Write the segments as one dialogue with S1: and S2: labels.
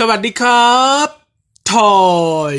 S1: สวัสดีครับทอย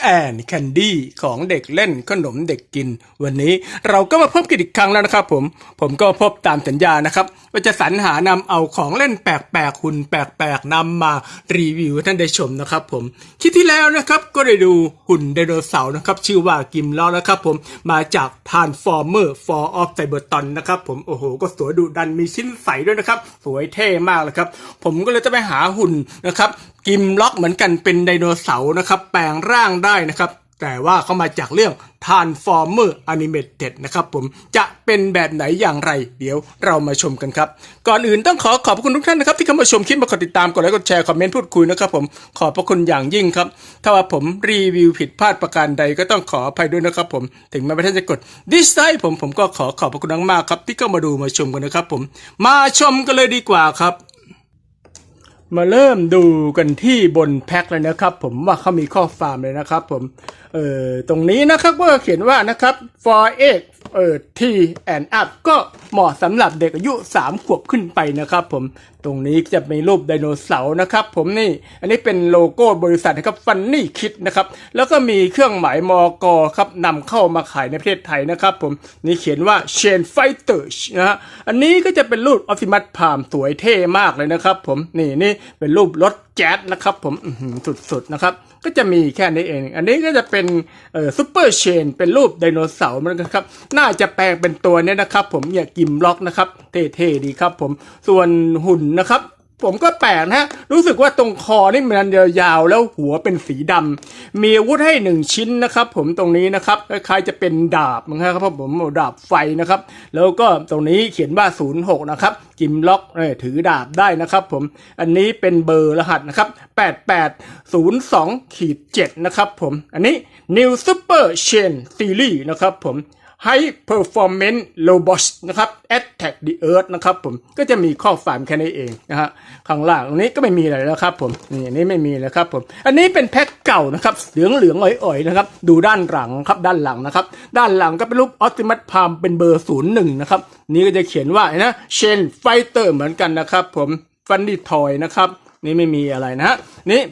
S1: แอนแคนดี้ของเด็กเล่นขนมเด็กกิน วันนี้เราก็มาพบกันอีกครั้งแล้วนะครับผม ผมก็พบตามสัญญานะครับ ว่าจะสรรหานำเอาของเล่นแปลกๆหุ่นแปลกๆนำมารีวิวท่านได้ชมนะครับผมคลิปที่แล้วนะครับก็ได้ดูหุ่นไดโนเสาร์นะครับ ชื่อว่ากิมล้อนะครับผมมาจาก Transformer for of Cybertron นะครับผมโอ้โห ก็สวยดุดันมีชิ้นใสด้วยนะครับ สวยเท่มากเลยครับผมก็เลยจะไปหาหุ่นนะครับ กิมล็อกเหมือนกันเป็นไดโนเสาร์นะครับแปลงร่างได้นะครับ แต่ว่าเขามาจากเรื่อง Transformer Animated นะครับผมจะเป็นแบบไหนอย่างไร เดี๋ยวเรามาชมกันครับ ก่อนอื่นต้องขอขอบพระคุณทุกท่านนะครับ ที่เข้ามาชมคลิปมากดติดตามกดไลค์กดแชร์คอมเมนต์พูดคุยนะครับผมขอบพระคุณอย่างยิ่งครับ ถ้าว่าผมรีวิวผิดพลาดประการใดก็ต้องขออภัยด้วยนะครับผม ถึงแม้ว่ท่านจะกด dislike ผมผมก็ขอขอบพระคุณมากๆครับที่เข้ามาดูมาชมกันนะครับผม มาชมกันเลยดีกว่าครับ มาเริ่มดูกันที่บนแพ็คเลยนะครับ ผมว่าเขามีข้อความเลยนะครับ ผมเอ่อตรงนี้นะครับก็เขียนว่านะครับ for egg เอ่อ t and up ก็เหมาะสำหรับเด็กอายุ 3 ขวบขึ้นไปนะครับผมตรงนี้จะมีรูปไดโนเสาร์นะครับผมนี่อันนี้เป็นโลโก้บริษัทนะครับ Funny Kid นะครับแล้วก็มีเครื่องหมายมอกอครับนำเข้ามาขายในประเทศไทยนะครับผมนี่เขียนว่า Chain Fighters นะฮะอันนี้ก็จะเป็นรูป Optimus Prime สวยเท่มากเลยนะครับผมนี่นี่เป็นรูปรถ แจ๊สนะครับผมสุดๆนะครับ ก็จะมีแค่นี้เอง อันนี้ก็จะเป็นซูเปอร์เชนเป็นรูปไดโนเสาร์มันนะครับ น่าจะแปลงเป็นตัวนี้นะครับ ผมเนี่ยกิมล็อกนะครับ เท่ๆดีครับ ผมส่วนหุ่นนะครับ ผมก็แปลกนะฮะรู้สึกว่าตรงคอนี่มันยาวๆแล้วหัวเป็นสีดำมีอาวุธให้หนึ่งชิ้นนะครับ ผมตรงนี้นะครับคล้ายๆจะเป็นดาบนะครับผมดาบไฟนะครับ แล้วก็ตรงนี้เขียนว่า 06 นะครับ กิมล็อกเนี่ยถือดาบได้นะครับ ผมอันนี้เป็นเบอร์รหัสนะครับ 8802ขีด7นะครับ ผมอันนี้ New Super Chain Series นะครับ ผม High Performance Robot นะครับ Attack the Earth นะครับผมก็จะมีข้อความแค่นี้เองนะฮะข้างล่างตรงนี้ก็ไม่มีอะไรแล้วครับผมนี่อันนี้ไม่มีแล้วครับผมอันนี้เป็นแพ็คเก่านะครับเหลืองเหลืองๆอ่อยๆนะครับดูด้านหลังครับด้านหลังนะครับด้านหลังก็เป็นรูป Optimus Prime เป็นเบอร์ศูนย์หนึ่งนะครับนี่ก็จะเขียนว่านะ Chain Fighter เหมือนกันนะครับผมฟันดี้ทอยนะครับนี่ไม่มีอะไรนะฮะนี่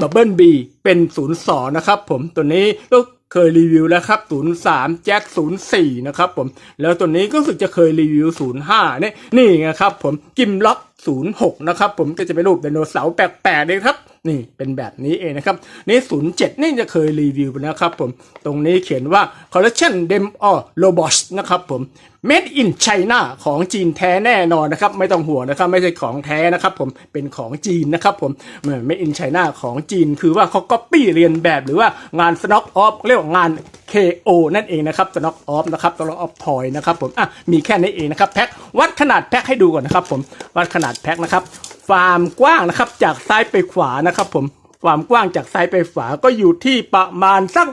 S1: ดับเบิลบีเป็น02นะครับผมตัวนี้ก็ เคยรีวิวแล้วครับ 03 แจ็ค 04 นะครับผม แล้วตัวนี้ก็รู้สึกจะเคยรีวิว 05 นี่นี่ไงครับผม กิมล็อก 06 นะครับผมก็จะเป็นรูปไดโนเสาร์แปลกๆเลยครับ นี่เป็นแบบนี้เองนะครับ นี่ 07 นี่จะเคยรีวิวไปนะครับผม ตรงนี้เขียนว่า collection dem or robots นะครับผม made in China ของจีนแท้แน่นอนนะครับ ไม่ต้องห่วงนะครับ ไม่ใช่ของแท้นะครับผมเป็นของจีนนะครับผมเมือน made in China ของจีน คือว่าเขาก๊อปปี้เรียนแบบหรือว่างาน stock off เรียกว่างาน KO นั่นเองนะครับ stock off นะครับ stock off toy นะครับผมอะมีแค่นี้เองนะครับแพ็ควัดขนาดแพ็คให้ดูก่อนนะครับผมวัดขนาดแพ็คนะครับความกว้างนะครับจากซ้ายไปขวานะครับผมความกว้างจากซ้ายไปขวาก็อยู่ที่ประมาณสัก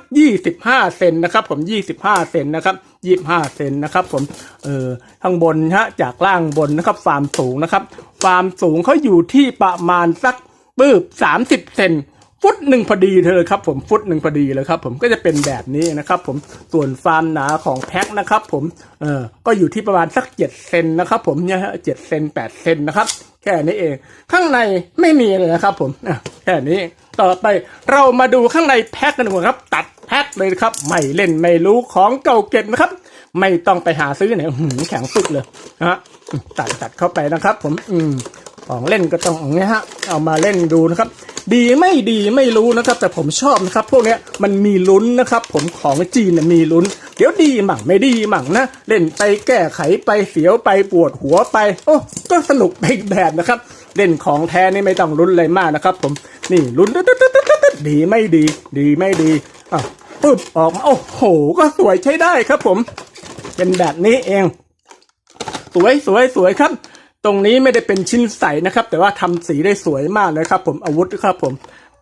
S1: 25 เซนนะครับ ผม 25 เซนนะครับ 25 เซนนะครับ ผม เออข้างบนฮะจากล่างบนนะครับความสูงนะครับ ความสูงเขาอยู่ที่ประมาณสักปื๊บ30 เซน ฟุตหนึ่งพอดีเลยครับผมฟุตหนึ่งพอดีเลยครับผมก็จะเป็นแบบนี้นะครับผมส่วนความหนาของแพ็คนะครับผมเออก็อยู่ที่ประมาณสักเจ็ดเซนนะครับผมเนี่ยฮะเจ็ดเซนแปดเซนนะครับแค่นี้เอง ข้างในไม่มีเลยนะครับผมอะแค่นี้ต่อไปเรามาดูข้างในแพ็คกันดีกว่าครับ ตัดแพ็คเลยครับไม่เล่นไม่รู้ของเก่าเก็บนะครับ ไม่ต้องไปหาซื้อไหนหือแข็งสุดเลยนะฮะตัดตัดเข้าไปนะครับ ผมอืม ของเล่นก็ต้องอย่างเงี้ยฮะเอามาเล่นดูนะครับ ดีไม่ดีไม่รู้นะครับ แต่ผมชอบนะครับ พวกเนี้ยมันมีลุ้นนะครับ ผมของจีนมีลุ้น เดี๋ยวดีมั่งไม่ดีมั่งนะ เล่นไปแก้ไขไปเสียวไปปวดหัวไป โอ้ก็สนุกไปแบบนะครับ เล่นของแท้นี่ไม่ต้องลุ้นเลยมากนะครับ ผมนี่ลุ้นตึ๊ดตึ๊ดตึ๊ดตึ๊ดตึ๊ดดีไม่ดี ดีไม่ดีอะปึ๊บออกมาโอ้โห ก็สวยใช้ได้ครับ ผม เป็นแบบนี้เอง สวยสวยสวยครับ ตรงนี้ไม่ได้เป็นชิ้นใสนะครับ แต่ว่าทำสีได้สวยมากเลยครับ ผมอาวุธครับ ผม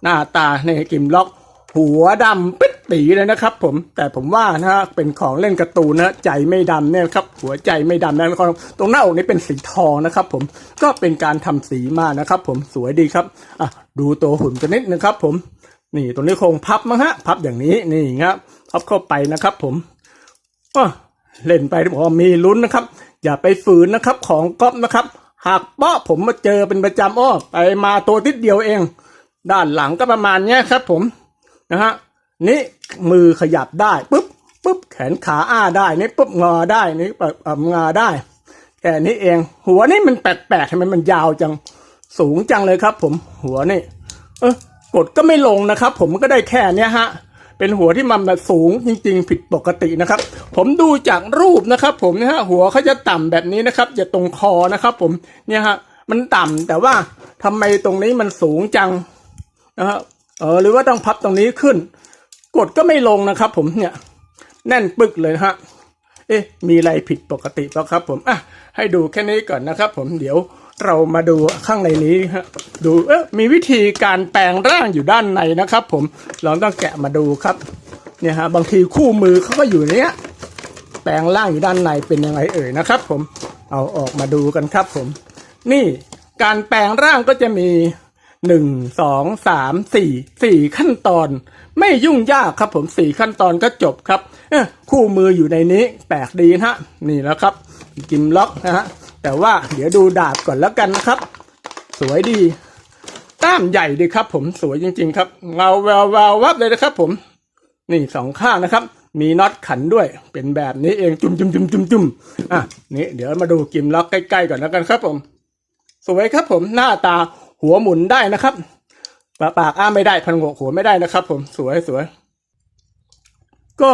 S1: หน้าตาในกิมล็อก หัวดำปิดปีเลยนะครับ ผมแต่ผมว่านะฮะเป็นของเล่นการ์ตูนนะใจไม่ดำเนี่ยครับ หัวใจไม่ดำนะครับตรงหน้าอกนี้เป็นสีทองนะครับ ผมก็เป็นการทำสีมานะครับ ผมสวยดีครับอะดูตัวหุ่นกันนิดนึงครับ ผม นี่ตรงนี้คงพับมั้งฮะ พับอย่างนี้นี่ครับพับเข้าไปนะครับ ผมอ้อเล่นไปบอกว่ามีลุ้นนะครับ อย่าไปฝืนนะครับของก๊อฟนะครับ หากเปาะผมมาเจอเป็นประจำอ้อไปมาตัวติดเดียวเอง ด้านหลังก็ประมาณเนี้ยครับ ผมนะฮะนี่มือขยับได้ปุ๊บปุ๊บแขนขาอ้าได้นี่ปุ๊บงอได้นี่แบบอ่องอได้แค่นี้เอง หัวนี่มันแปลกๆทำไมมันยาวจังสูงจังเลยครับ ผมหัวนี่ เออกดก็ไม่ลงนะครับ ผมก็ได้แค่เนี้ยฮะ เป็นหัวที่มันแบบสูงจริง ๆ ผิดปกตินะครับ ผมดูจากรูปนะครับ ผมนะฮะหัวเขาจะต่ำแบบนี้นะครับจะตรงคอนะครับ ผมเนี่ยฮะมันต่ำแต่ว่าทำไมตรงนี้มันสูงจังนะฮะเออหรือว่าต้องพับตรงนี้ขึ้น กดก็ไม่ลงนะครับ ผมเนี่ย แน่นปึกเลยะฮะเอ๊ะมีอะไรผิดปกติเปล่าครับ ผมอะให้ดูแค่นี้ก่อนนะครับ ผมเดี๋ยว เรามาดูข้างในนี้ฮะดูเอ๊ะมีวิธีการแปลงร่างอยู่ด้านในนะครับ ผมเราต้องแกะมาดูครับเนี่ยฮะบางทีคู่มือเขาก็อยู่เนี้ยแปลงร่างอยู่ด้านในเป็นยังไงเอ่ยนะครับ ผมเอาออกมาดูกันครับ ผม นี่การแปลงร่างก็จะมีหนึ่งสองสามสี่สี่ขั้นตอน ไม่ยุ่งยากครับ ผมสี่ขั้นตอนก็จบครับเอคู่มืออยู่ในนี้แปลกดีนะฮะนี่แล้วครับ กิมล็อกนะฮะ แต่ว่าเดี๋ยวดูดาบก่อนแล้วกันนะครับ สวยดีต้ามใหญ่ดีครับ ผมสวยจริง ๆ ครับเงาแวววาววับเลยนะครับ ผม นี่สองข้างนะครับ มีน็อตขันด้วย เป็นแบบนี้เองจุ่มจุ่มจุ่มจุ่มจุ่มอะนี่เดี๋ยวมาดูกิมล็อกใกล้ๆก่อนแล้วกันครับ ผม สวยครับ ผมหน้าตาหัวหมุนได้นะครับปากปากอ้าไม่ได้พันงกหัวไม่ได้นะครับ ผมสวยสวยก็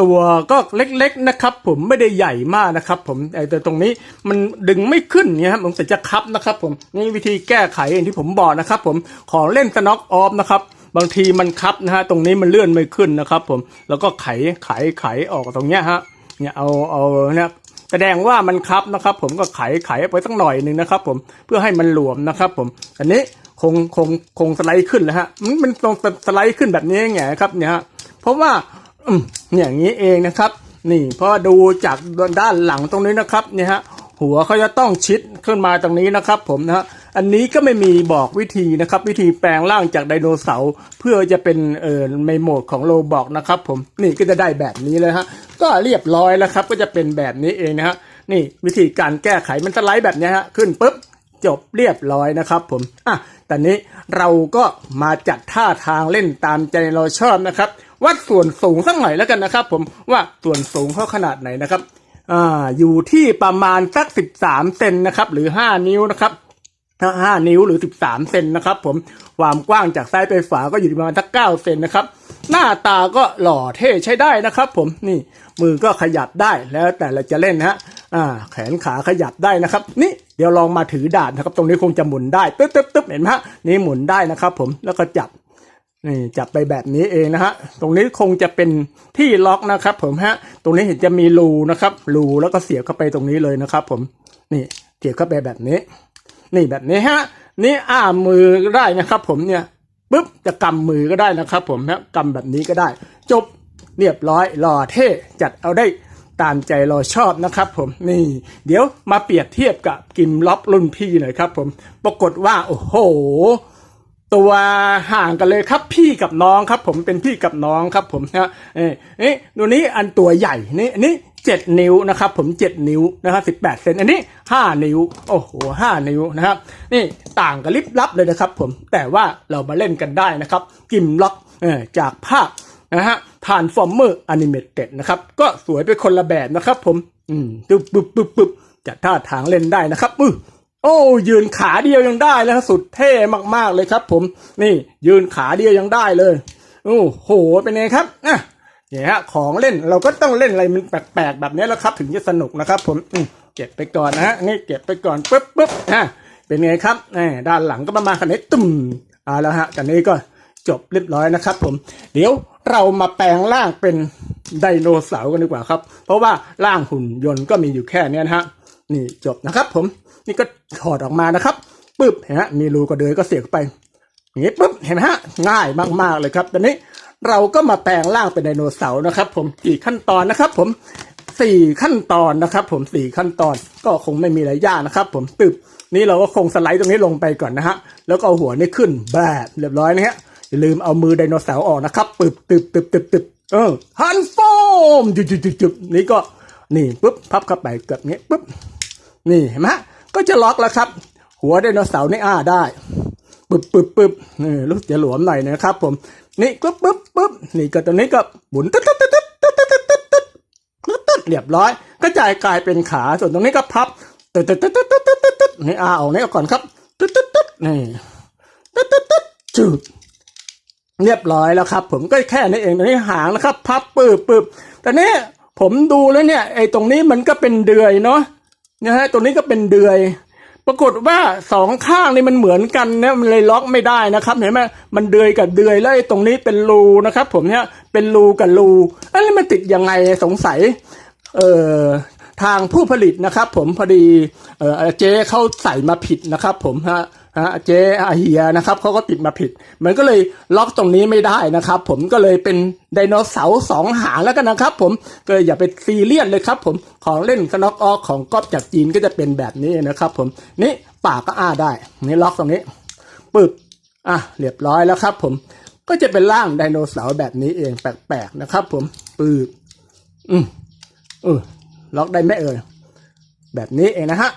S1: ตัวก็เล็กๆนะครับ ผมไม่ได้ใหญ่มากนะครับ ผมไอ้ตัวตรงนี้มันดึงไม่ขึ้นเนี่ยครับผมจะคับนะครับ ผมนี่วิธีแก้ไขอย่างที่ผมบอกนะครับ ผมของเล่นสน็อกออฟนะครับบางทีมันคับนะฮะตรงนี้มันเลื่อนไม่ขึ้นนะครับ ผมแล้วก็ไขไขไขออกตรงเนี้ยฮะเนี่ยเอาเอาเนี่ยแสดงว่ามันคับนะครับ ผมก็ไขไขไปสักหน่อยหนึ่งนะครับ ผมเพื่อให้มันหลวมนะครับ ผม อันนี้คงคงคงสไลด์ขึ้นแล้วฮะมันมันตรงสไลด์ขึ้นแบบนี้ไงครับเนี่ยฮะเพราะว่า อืมอย่างนี้เองนะครับ นี่เพราะดูจากด้านหลังตรงนี้นะครับเนี่ยฮะหัวเขาจะต้องชิดขึ้นมาตรงนี้นะครับ ผมนะฮะอันนี้ก็ไม่มีบอกวิธีนะครับ วิธีแปลงร่างจากไดโนเสาร์เพื่อจะเป็นเอ่อในโหมดของโลบอกนะครับ ผมนี่ก็จะได้แบบนี้เลยฮะก็เรียบร้อยแล้วครับ ก็จะเป็นแบบนี้เองนะฮะนี่วิธีการแก้ไขมันสไลด์แบบนี้ฮะขึ้นปุ๊บจบเรียบร้อยนะครับผมอะตอนนี้เราก็มาจัดท่าทางเล่นตามใจเราชอบนะครับ วัดส่วนสูงสักหน่อยแล้วกันนะครับ ผมว่าส่วนสูงเขาขนาดไหนนะครับอ่าอยู่ที่ประมาณสักสิบสามเซนนะครับ หรือห้านิ้วนะครับถ้าห้านิ้วหรือสิบสามเซนนะครับ ผมความกว้างจากซ้ายไปขวาก็อยู่ที่ประมาณสักเก้าเซนนะครับ หน้าตาก็หล่อเท่ใช้ได้นะครับ ผมนี่มือก็ขยับได้แล้วแต่เราจะเล่นนะฮะอ่า แขนขาขยับได้นะครับ นี่เดี๋ยวลองมาถือดาบนะครับ ตรงนี้คงจะหมุนได้ตึ๊บตึ๊บตึ๊บเห็นไหมฮะนี่หมุนได้นะครับ ผมแล้วก็จับ นี่จับไปแบบนี้เองนะฮะ ตรงนี้คงจะเป็นที่ล็อกนะครับ ผมฮะ ตรงนี้เห็นจะมีรูนะครับรูแล้วก็เสียบเข้าไปตรงนี้เลยนะครับ ผม นี่เสียบเข้าไปแบบนี้ นี่แบบนี้ฮะ นี่อ้ามือก็ได้นะครับ ผมเนี่ยปุ๊บจะกำมือก็ได้นะครับ ผมนะกำแบบนี้ก็ได้ จบเรียบร้อยหล่อเท่จัดเอาได้ตามใจเราชอบนะครับ ผมนี่ เดี๋ยวมาเปรียบเทียบกับกิมล็อบรุ่นพี่หน่อยครับ ผม ปรากฏว่า โอ้โห ตัวห่างกันเลยครับ พี่กับน้องครับ ผมเป็นพี่กับน้องครับ ผมนะเอ้เอ้ตัวนี้อันตัวใหญ่นี่อันนี้เจ็ดนิ้วนะครับผมเจ็ดนิ้วนะครับสิบแปดเซนอันนี้ห้านิ้ว โอ้โหห้านิ้วนะครับ นี่ต่างกันลิบลับเลยนะครับผมแต่ว่าเรามาเล่นกันได้นะครับ กิมล็อกเออจากภาคนะฮะผ่านฟอร์เมอร์อนิเมเต็ดนะครับ ก็สวยไปคนละแบบนะครับผม อืมปึ๊บปึ๊บปึ๊บปึ๊บจัดท่าทางเล่นได้นะครับอือ โอ้ยืนขาเดียวยังได้แล้วสุดเท่มากๆเลยครับ ผม นี่ ยืนขาเดียวยังได้เลยโอ้โหเป็นไงครับอะเนี่ยฮะของเล่นเราก็ต้องเล่นอะไรมันแปลกๆแบบนี้แล้วครับ ถึงจะสนุกนะครับ ผมอืเก็บไปก่อนนะฮะนี่เก็บไปก่อนปุ๊บปุ๊บอะเป็นไงครับแหมด้านหลังก็ประมาณขนาดตุ่มอ่าแล้วฮะกันนี้ก็จบเรียบร้อยนะครับ ผม เดี๋ยวเรามาแปลงร่างเป็นไดโนเสาร์กันดีกว่าครับ เพราะว่าร่างหุ่นยนต์ก็มีอยู่แค่นี้นะฮะนี่จบนะครับ ผม นี่ก็ถอดออกมานะครับปึ๊บเห็นฮะมีรูก็เดินก็เสียบไปอย่างนี้ปุ๊บเห็นไหมฮะง่ายมากๆเลยครับตอนนี้เราก็มาแปลงร่างเป็นไดโนเสาร์นะครับ ผมกี่ขั้นตอนนะครับ ผมสี่ขั้นตอนนะครับ ผมสี่ขั้นตอนก็คงไม่มีอะไรยากนะครับ ผมตึบนี่เราก็คงสไลด์ตรงนี้ลงไปก่อนนะฮะแล้วก็เอาหัวนี่ขึ้นแบบเรียบร้อยนะฮะอย่าลืมเอามือไดโนเสาร์ออกนะครับปึ๊บตึบตึบตึบตึบเออฮันโฟมจุดจุดจุดจุดนี่ก็นี่ปุ๊บพับเข้าไปเกือบนี้ปุ๊บนี่เห็นไหมฮะ ก็จะล็อกแล้วครับ หัวไดโนเสาร์นี่อ้าได้ปึบปึบปึบนี่ลูกจะหลวมหน่อยนะครับ ผม นี่ปึ๊บปึ๊บปึ๊บนี่ก็ตัวนี้ก็หมุนตึ๊ดตึ๊ดตึ๊ดตึ๊ดตึ๊ดตึ๊ดตึ๊ดตึ๊ดตึ๊ดตึ๊ดเรียบร้อยกระจายกลายเป็นขาส่วนตรงนี้ก็พับตึ๊ดตึ๊ดตึ๊ดตึ๊ดตึ๊ดตึ๊ดตึ๊ดตัดนี่อ้าเอานี้ก่อนครับตึ๊ดตึ๊ดตึ๊ดนี่ตึ๊ดตึ๊ดตึ๊ดจุดเรียบร้อยแล้วครับ ผมก็แค่นี้เองตรงนี้หางนะครับ พับปืบปืบแต่นี้ผมดูแล้วเนี่ยไอ้ตรงนี้มันก็เป็นเดือยเนาะ นะฮะตัวนี้ก็เป็นเดือย ปรากฏว่าสองข้างนี่มันเหมือนกันนะมันเลยล็อกไม่ได้นะครับ เห็นไหมมันเดือยกับเดือยแล้วไอ้ตรงนี้เป็นรูนะครับ ผมเนี่ยเป็นรูกับรูอันนี้มันติดยังไงสงสัย เอ่อทางผู้ผลิตนะครับ ผมพอดีเออเจ๊เขาใส่มาผิดนะครับ ผมฮะ ฮะเจ๊อาเฮียนะครับเขาก็ติดมาผิด มันก็เลยล็อกตรงนี้ไม่ได้นะครับ ผมก็เลยเป็นไดโนเสาร์สองหางแล้วกันนะครับ ผมก็อย่าไปซีเรียสเลยครับ ผมของเล่นสน็อกออกของก๊อปจากจีนก็จะเป็นแบบนี้นะครับ ผมนี่ปากก็อ้าได้นี่ล็อกตรงนี้ปึ๊บอะเรียบร้อยแล้วครับ ผมก็จะเป็นร่างไดโนเสาร์แบบนี้เองแปลกๆนะครับ ผมปึ๊บอืมเออล็อกได้ไหมเอ่ยแบบนี้เองนะฮะ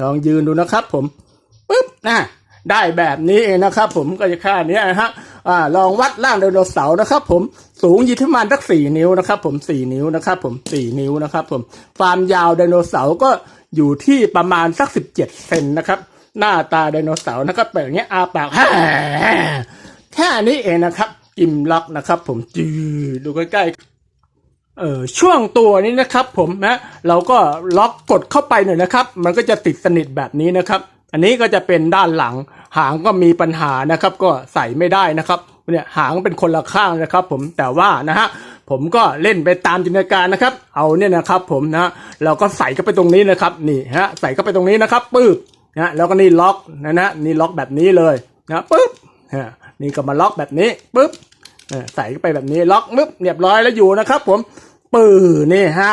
S1: ลองยืนดูนะครับ ผม ปึ๊บนะได้แบบนี้เองนะครับ ผมก็จะค่านี้นะฮะอ่าลองวัดร่างไดโนเสาร์นะครับ ผมสูงอยู่ที่ประมาณสักสี่นิ้วนะครับ ผมสี่นิ้วนะครับ ผมสี่นิ้วนะครับ ผมความยาวไดโนเสาร์ก็อยู่ที่ประมาณสักสิบเจ็ดเซนนะครับ หน้าตาไดโนเสาร์นะครับแบบนี้อาปากแค่นี้เองนะครับกิมล็อกนะครับ ผมจืดดูใกล้เออช่วงตัวนี้นะครับ ผมนะเราก็ล็อกกดเข้าไปหน่อยนะครับ มันก็จะติดสนิทแบบนี้นะครับ อันนี้ก็จะเป็นด้านหลัง หางก็มีปัญหานะครับ ก็ใส่ไม่ได้นะครับเนี่ยหางเป็นคนละข้างนะครับ ผมแต่ว่านะฮะผมก็เล่นไปตามจินตนาการนะครับ เอาเนี่ยนะครับ ผมนะเราก็ใส่เข้าไปตรงนี้นะครับ นี่ฮะใส่เข้าไปตรงนี้นะครับปึ๊บนะแล้วก็นี่ล็อกนะนะนี่ล็อกแบบนี้เลยนะปึ๊บฮะนี่ก็มาล็อกแบบนี้ปึ๊บเอใส่เข้าไปแบบนี้ล็อกมึบเรียบร้อยแล้วอยู่นะครับ ผมปือนี่ฮะ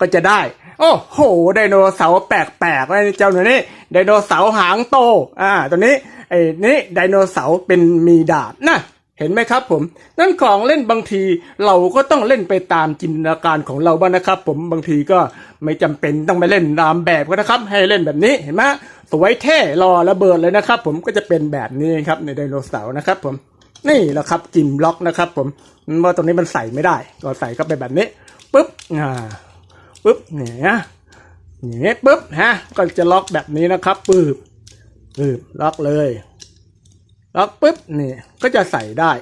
S1: ก็จะได้ โอ้โห ไดโนเสาร์แปลกๆเลยเจ้าหนูนี่ไดโนเสาร์หางโต อ่า ตัวนี้ไอ้นี่ไดโนเสาร์เป็นมีดาบนะเห็นไหมครับผม นั่นของเล่นบางทีเราก็ต้องเล่นไปตามจินตนาการของเราบ้างนะครับ ผมบางทีก็ไม่จำเป็นต้องไปเล่นตามแบบก็นะครับ ให้เล่นแบบนี้เห็นไหมสวยเท่รอระเบิดเลยนะครับ ผมก็จะเป็นแบบนี้ครับในไดโนเสาร์นะครับ ผมนี่แหละครับจิมล็อกนะครับ ผมว่าตรงนี้มันใส่ไม่ได้ ก็ใส่เข้าไปแบบนี้ปุ๊บอ่า ปุ๊บเนี่ยเนี่ยปุ๊บฮะก็จะล็อกแบบนี้นะครับปึ๊บปึ๊บล็อกเลยล็อกปุ๊บนี่ก็จะใส่ได้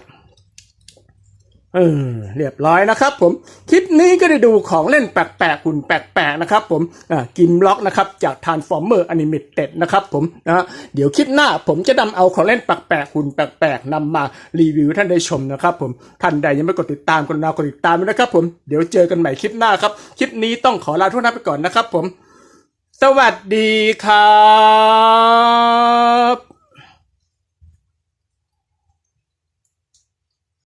S1: เออเรียบร้อยนะครับผมคลิปนี้ก็ได้ดูของเล่นแปลกๆหุ่นแปลกๆนะครับผมอ่ากิมล็อกนะครับจาก Transformer Animated นะครับผมนะเดี๋ยวคลิปหน้าผมจะนำเอาของเล่นแปลกๆหุ่นแปลกๆนำมารีวิวท่านได้ชมนะครับผมท่านใดยังไม่กดติดตามกรุณากดติดตามด้วยนะครับผมเดี๋ยวเจอกันใหม่คลิปหน้าครับคลิปนี้ต้องขอลาทุกท่านไปก่อนนะครับผม สวัสดีครับ